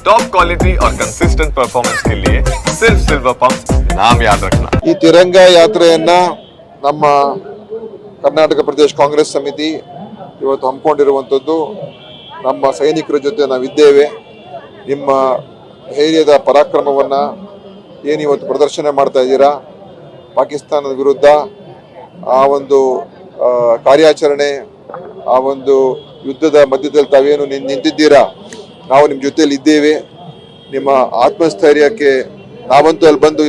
Top quality और consistent performance के लिए सिर्फ सिल्वर पंप नाम याद रखना ಈ ತಿರಂಗ ಯಾತ್ರೆಯನ್ನ ನಮ್ಮ ಕರ್ನಾಟಕ ಪ್ರದೇಶ ಕಾಂಗ್ರೆಸ್ ಸಮಿತಿ ಇವತ್ತು ಹಮ್ಮಿಕೊಂಡಿರುವಂಥದ್ದು ನಮ್ಮ ಸೈನಿಕರ ಜೊತೆ ನಾವಿದ್ದೇವೆ ನಿಮ್ಮ ಧೈರ್ಯದ ಪರಾಕ್ರಮವನ್ನ ಏನು ಇವತ್ತು ಪ್ರದರ್ಶನ ಮಾಡ್ತಾ ಇದ್ದೀರಾ ಪಾಕಿಸ್ತಾನದ ವಿರುದ್ಧ ಆ ಒಂದು ಆ, ಕಾರ್ಯಾಚರಣೆ ಆ ಒಂದು ಯುದ್ಧದ ಮಧ್ಯದಲ್ಲಿ ತಾವೇನು ನಿನ್- ನಿಂತಿದ್ದೀರಾ ನಾವು ನಿಮ್ಮ ಜೊತೆಯಲ್ಲಿ ಇದ್ದೇವೆ. ನಿಮ್ಮ ಆತ್ಮಸ್ಥೈರ್ಯಕ್ಕೆ ನಾವಂತೂ ಅಲ್ಲಿ ಬಂದು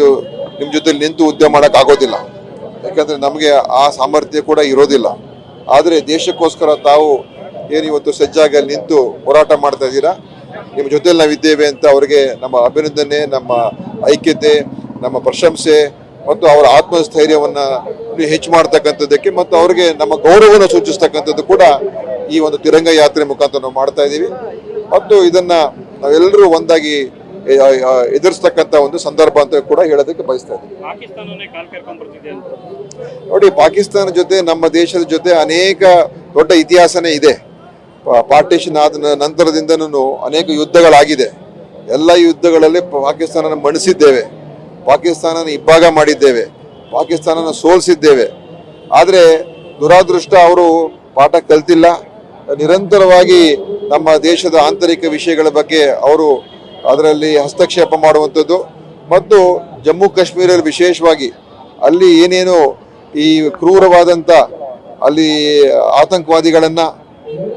ನಿಮ್ಮ ಜೊತೆಲಿ ನಿಂತು ಉದ್ಯಮ ಆಗೋದಿಲ್ಲ. ಯಾಕಂದ್ರೆ ನಮಗೆ ಆ ಸಾಮರ್ಥ್ಯ ಕೂಡ ಇರೋದಿಲ್ಲ. ಆದರೆ ದೇಶಕ್ಕೋಸ್ಕರ ತಾವು ಏನು ಇವತ್ತು ಸಜ್ಜಾಗಿ ಅಲ್ಲಿ ನಿಂತು ಹೋರಾಟ ಮಾಡ್ತಾ ಇದ್ದೀರಾ? ನಿಮ್ಮ ಜೊತೆಯಲ್ಲಿ ನಾವು ಇದ್ದೇವೆ ಅಂತ ಅವರಿಗೆ ನಮ್ಮ ಅಭಿನಂದನೆ, ನಮ್ಮ ಐಕ್ಯತೆ, ನಮ್ಮ ಪ್ರಶಂಸೆ ಮತ್ತು ಅವರ ಆತ್ಮಸ್ಥೈರ್ಯವನ್ನು ಹೆಚ್ಚು ಮಾಡ್ತಕ್ಕಂಥದ್ದಕ್ಕೆ ಮತ್ತು ಅವರಿಗೆ ನಮ್ಮ ಗೌರವವನ್ನು ಸೂಚಿಸ್ತಕ್ಕಂಥದ್ದು ಕೂಡ ಈ ಒಂದು ತಿರಂಗ ಯಾತ್ರೆ ಮುಖಾಂತರ ನಾವು ಮಾಡ್ತಾ ಇದ್ದೀವಿ. ಮತ್ತು ಇದನ್ನ ನಾವೆಲ್ಲರೂ ಒಂದಾಗಿ ಎದುರಿಸ್ತಕ್ಕಂತ ಎದುರಿಸ್ತಕ್ಕಂಥ ಒಂದು ಸಂದರ್ಭ ಅಂತ ಕೂಡ ಹೇಳೋದಕ್ಕೆ ಬಯಸ್ತಾ ಇದ್ದೀವಿ ನೋಡಿ ಪಾಕಿಸ್ತಾನ ಜೊತೆ ನಮ್ಮ ದೇಶದ ಜೊತೆ ಅನೇಕ ದೊಡ್ಡ ಇತಿಹಾಸನೇ ಇದೆ. ಪಾರ್ಟಿಷನ್ ಆದ ನಂತರದಿಂದನೂ ಅನೇಕ ಯುದ್ಧಗಳಾಗಿದೆ. ಎಲ್ಲ ಯುದ್ಧಗಳಲ್ಲಿ ಪಾಕಿಸ್ತಾನನ ಮಣಿಸಿದ್ದೇವೆ. ಪಾಕಿಸ್ತಾನನ ಇಬ್ಬಾಗ ಮಾಡಿದ್ದೇವೆ. ಪಾಕಿಸ್ತಾನನ ಸೋಲಿಸಿದ್ದೇವೆ. ಆದರೆ ದುರಾದೃಷ್ಟ ಅವರು ಪಾಠ ಕಲ್ತಿಲ್ಲ. ನಿರಂತರವಾಗಿ ನಮ್ಮ ದೇಶದ ಆಂತರಿಕ ವಿಷಯಗಳ ಬಗ್ಗೆ ಅವರು ಅದರಲ್ಲಿ ಹಸ್ತಕ್ಷೇಪ ಮಾಡುವಂಥದ್ದು. ಮತ್ತು ಜಮ್ಮು ಕಾಶ್ಮೀರಲ್ಲಿ ವಿಶೇಷವಾಗಿ ಅಲ್ಲಿ ಏನೇನು ಈ ಕ್ರೂರವಾದಂಥ ಅಲ್ಲಿ ಆತಂಕವಾದಿಗಳನ್ನು,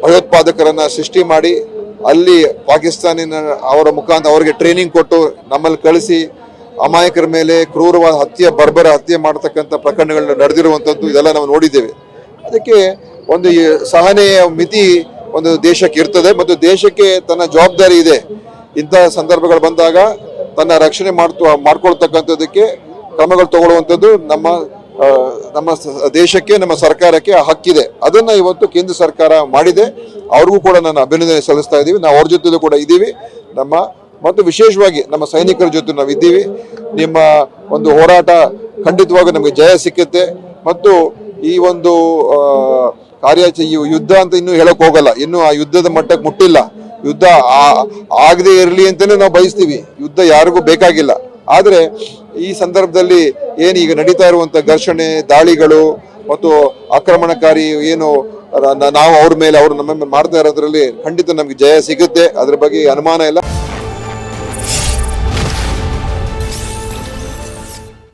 ಭಯೋತ್ಪಾದಕರನ್ನು ಸೃಷ್ಟಿ ಮಾಡಿ ಅಲ್ಲಿ ಪಾಕಿಸ್ತಾನಿನ ಅವರ ಮುಖಾಂತರ ಅವರಿಗೆ ಟ್ರೈನಿಂಗ್ ಕೊಟ್ಟು ನಮ್ಮಲ್ಲಿ ಕಳಿಸಿ ಅಮಾಯಕರ ಮೇಲೆ ಕ್ರೂರವಾದ ಹತ್ಯೆ, ಬರ್ಬರ ಹತ್ಯೆ ಮಾಡತಕ್ಕಂಥ ಪ್ರಕರಣಗಳನ್ನ ನಡೆದಿರುವಂಥದ್ದು ಇದೆಲ್ಲ ನಾವು ನೋಡಿದ್ದೇವೆ. ಅದಕ್ಕೆ ಒಂದು ಸಹನೆಯ ಮಿತಿ ಒಂದು ದೇಶಕ್ಕೆ ಇರ್ತದೆ ಮತ್ತು ದೇಶಕ್ಕೆ ತನ್ನ ಜವಾಬ್ದಾರಿ ಇದೆ. ಇಂತಹ ಸಂದರ್ಭಗಳು ಬಂದಾಗ ತನ್ನ ರಕ್ಷಣೆ ಮಾಡ್ತು, ಮಾಡ್ಕೊಳ್ತಕ್ಕಂಥದ್ದಕ್ಕೆ ಕ್ರಮಗಳು ತಗೊಳ್ಳುವಂಥದ್ದು ನಮ್ಮ ನಮ್ಮ ದೇಶಕ್ಕೆ, ನಮ್ಮ ಸರ್ಕಾರಕ್ಕೆ ಹಕ್ಕಿದೆ. ಅದನ್ನು ಇವತ್ತು ಕೇಂದ್ರ ಸರ್ಕಾರ ಮಾಡಿದೆ. ಅವ್ರಿಗೂ ಕೂಡ ನಾನು ಅಭಿನಂದನೆ ಸಲ್ಲಿಸ್ತಾ ಇದ್ದೀವಿ. ನಾವು ಅವ್ರ ಜೊತೆಲೂ ಕೂಡ ಇದ್ದೀವಿ. ನಮ್ಮ, ಮತ್ತು ವಿಶೇಷವಾಗಿ ನಮ್ಮ ಸೈನಿಕರ ಜೊತೆ ನಾವು ಇದ್ದೀವಿ. ನಿಮ್ಮ ಒಂದು ಹೋರಾಟ ಖಂಡಿತವಾಗಿ ನಮಗೆ ಜಯ ಸಿಕ್ಕುತ್ತೆ. ಮತ್ತು ಈ ಒಂದು ಆ, ಕಾರ್ಯಾಚ ಈ ಯುದ್ಧ ಅಂತ ಇನ್ನೂ ಹೇಳಕ್ ಹೋಗಲ್ಲ. ಇನ್ನು ಆ ಯುದ್ಧದ ಮಟ್ಟಕ್ಕೆ ಮುಟ್ಟಿಲ್ಲ. ಯುದ್ಧ ಆಗದೆ ಇರಲಿ ಅಂತಲೇ ನಾವು ಬಯಸ್ತೀವಿ. ಯುದ್ಧ ಯಾರಿಗೂ ಬೇಕಾಗಿಲ್ಲ. ಆದರೆ ಈ ಸಂದರ್ಭದಲ್ಲಿ ಏನು ಈಗ ನಡೀತಾ ಇರುವಂತ ಘರ್ಷಣೆ ದಾಳಿಗಳು ಮತ್ತು ಆಕ್ರಮಣಕಾರಿ ಏನು ನಾವು ಅವ್ರ ಮೇಲೆ ಅವರು ನಮ್ಮ ಮೇಲೆ ಮಾಡ್ತಾ ಇರೋದ್ರಲ್ಲಿ ಖಂಡಿತ ನಮಗೆ ಜಯ ಸಿಗುತ್ತೆ. ಅದ್ರ ಬಗ್ಗೆ ಅನುಮಾನ ಇಲ್ಲ.